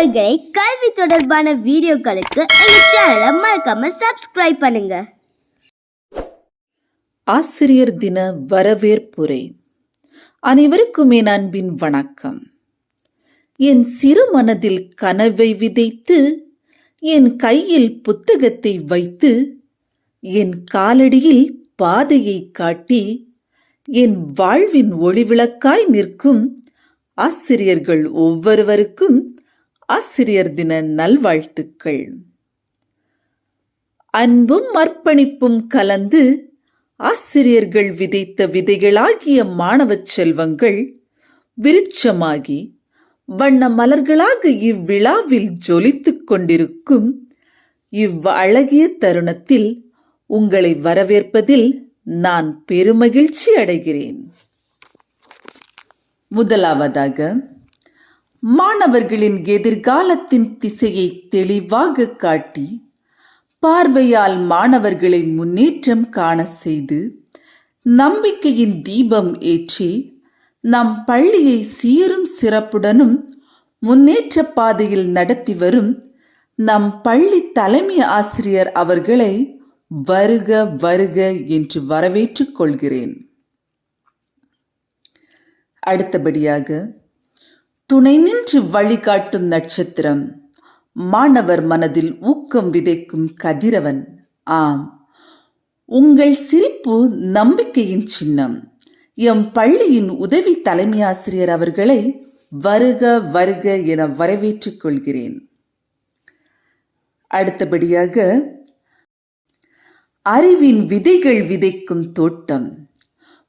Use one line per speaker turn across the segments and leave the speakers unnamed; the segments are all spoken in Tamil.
மாணவர்களை கல்வி தொடர்பான வீடியோக்களுக்கு எங்கள் சேனலை மறக்காம சப்ஸ்கிரைப் பண்ணுங்க.
ஆசிரியர் தின வரவேற்புரை. அனைவருக்கும் என் அன்பின் வணக்கம். என் சிறு மனதில் கனவை விதைத்து என் கையில் புத்தகத்தை வைத்து என் காலடியில் பாதையை காட்டி என் வாழ்வின் ஒளிவிளக்காய் நிற்கும் ஆசிரியர்கள் ஒவ்வொருவருக்கும் ஆசிரியர் தின நல்வாழ்த்துக்கள். அன்பும் அர்ப்பணிப்பும் கலந்து ஆசிரியர்கள் விதைத்த விதைகளாகிய மாணவச் செல்வங்கள் விருட்சமாகி வண்ண மலர்களாக இவ்விழாவில் ஜொலித்துக் கொண்டிருக்கும் இவ்வழகிய தருணத்தில் உங்களை வரவேற்பதில் நான் பெருமகிழ்ச்சி அடைகிறேன். முதலாவதாக மாணவர்களின் எதிர்காலத்தின் திசையை தெளிவாக காட்டி பார்வையால் மாணவர்களை முன்னேற்றம் காண செய்து நம்பிக்கையின் தீபம் ஏற்றி நம் பள்ளியை சீரும் சிறப்புடனும் முன்னேற்ற பாதையில் நடத்தி வரும் நம் பள்ளி தலைமை ஆசிரியர் அவர்களை வருக வருக என்று வரவேற்றுக் கொள்கிறேன். அடுத்தபடியாக துணை நின்று வழிகாட்டும் நட்சத்திரம். மாணவர் மனதில் ஊக்கம் விதைக்கும் கதிரவன். ஆம். உங்கள் சிரிப்பு நம்பிக்கையின் சின்னம். எம் பள்ளியின் உதவி தலைமை ஆசிரியர் அவர்களை வருக வருக என வரவேற்றுக் கொள்கிறேன். அடுத்தபடியாக அறிவின் விதைகள் விதைக்கும் தோட்டம்.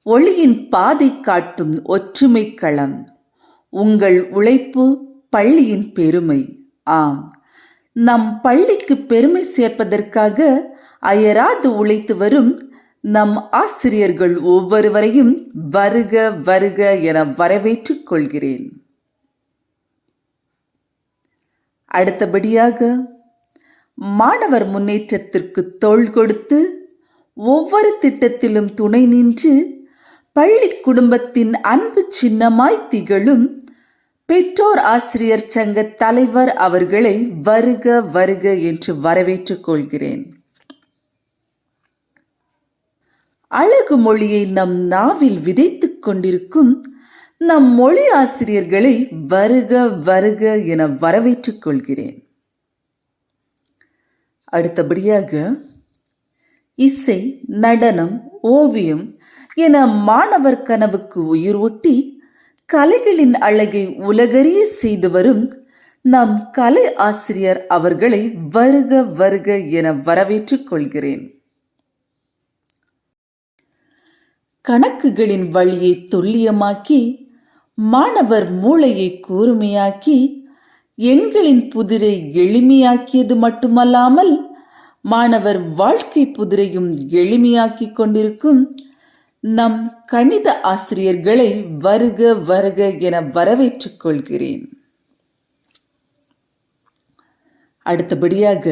ஒளியின் பாதை காட்டும் ஒற்றுமை களம். உங்கள் உழைப்பு பள்ளியின் பெருமை. ஆம். நம் பள்ளிக்கு பெருமை சேர்ப்பதற்காக அயராது உழைத்து வரும் நம் ஆசிரியர்கள் ஒவ்வொருவரையும் வருக வருக என வரவேற்றுக் கொள்கிறேன். அடுத்தபடியாக மாணவர் முன்னேற்றத்திற்கு தோள் கொடுத்து ஒவ்வொரு திட்டத்திலும் துணை நின்று பள்ளி குடும்பத்தின் அன்பு சின்னமாய் திகழும் பெற்றோர் ஆசிரியர் சங்க தலைவர் அவர்களை வருக வருக என்று வரவேற்றுக் கொள்கிறேன். அழகு மொழியை நம் நாவில் விதைத்துக் கொண்டிருக்கும் நம் மொழி ஆசிரியர்களை வருக வருக என வரவேற்றுக் கொள்கிறேன். அடுத்தபடியாக இசை நடனம் ஓவியம் என மாணவர் கனவுக்கு உயிர் ஒட்டி கலைகளின் அழகை உலகறிய செய்து வரும் நம் கலை ஆசிரியர் அவர்களை வருக வருக என வரவேற்றுக் கொள்கிறேன். கணக்குகளின் வழியை துல்லியமாக்கி மாணவர் மூளையை கூர்மையாக்கி எண்களின் புதிரை எளிமையாக்கியது மட்டுமல்லாமல் மாணவர் வாழ்க்கை புதிரையும் எளிமையாக்கிக் கொண்டிருக்கும் நம் கணித ஆசிரியர்களை வருக வருக என வரவேற்றுக் கொள்கிறேன். அடுத்தபடியாக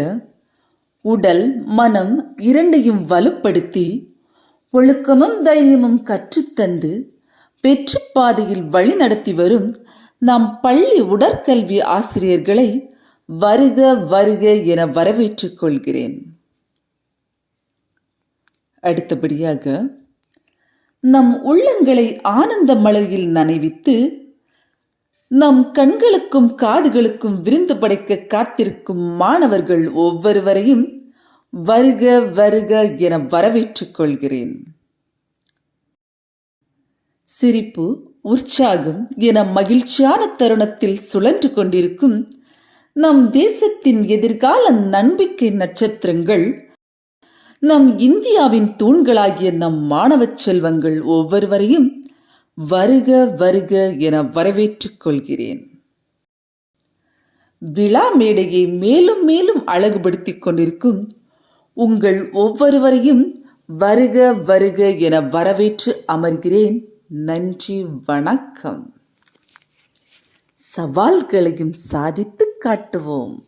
உடல் மனம் இரண்டையும் வலுப்படுத்தி ஒழுக்கமும் தைரியமும் கற்றுத்தந்து வெற்றி பாதையில் வழிநடத்தி வரும் நம் பள்ளி உடற்கல்வி ஆசிரியர்களை வருக வருக என வரவேற்றுக் கொள்கிறேன். அடுத்தபடியாக நம் உள்ளங்களை ஆனந்த மலையில் நனைவித்து நம் கண்களுக்கும் காதுகளுக்கும் விருந்து படைக்க காத்திருக்கும் மாணவர்கள் ஒவ்வொருவரையும் வருக வருக என வரவேற்றுக் கொள்கிறேன். சிரிப்பு உற்சாகம் என மகிழ்ச்சியான தருணத்தில் சுழன்று கொண்டிருக்கும் நம் தேசத்தின் எதிர்கால நம்பிக்கை நட்சத்திரங்கள் நம் இந்தியாவின் தூண்களாகிய நம் மாணவ செல்வங்கள் ஒவ்வொருவரையும் வருக வருக என வரவேற்றுக் கொள்கிறேன். விழா மேடையை மேலும் மேலும் அழகுபடுத்திக் கொண்டிருக்கும் உங்கள் ஒவ்வொருவரையும் வருக வருக என வரவேற்று அமர்கிறேன். நன்றி வணக்கம். சவால்களையும் சாதித்து காட்டுவோம்.